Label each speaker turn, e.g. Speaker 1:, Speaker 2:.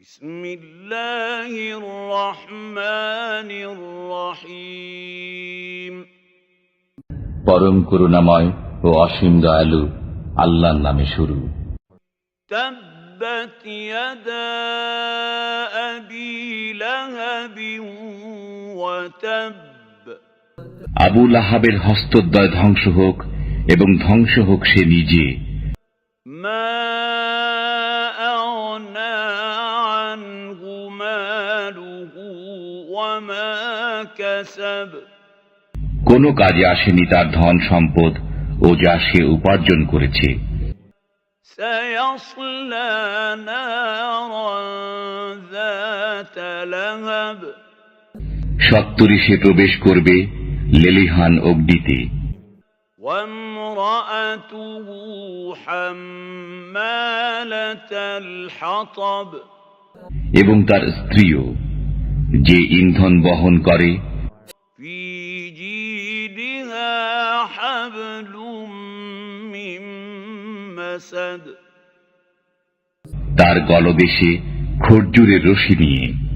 Speaker 1: بسم الله الرحمن الرحيم
Speaker 2: পরম করুণাময় ও অসীম দয়ালু আল্লাহর নামে শুরু
Speaker 1: تبت يدا أبي لهب وتب
Speaker 2: আবু লাহাবের হস্তদ্বয় ধ্বংস হোক এবং ধ্বংস হোক সে নিজে
Speaker 1: ما ماله وما كسب
Speaker 2: কোনো কাজে আসেনি তার ধন সম্পদ ও যা সে উপার্জন করেছে
Speaker 1: سيصلى نارا ذات لهب
Speaker 2: সত্তরি সে প্রবেশ করবে লেলিহান অগ্নিতে
Speaker 1: وامرأته حمالة الحطب
Speaker 2: এবং তার স্ত্রীও যে ইন্ধন বহন করে। তার গলবেশে খরজুরের রশি নিয়ে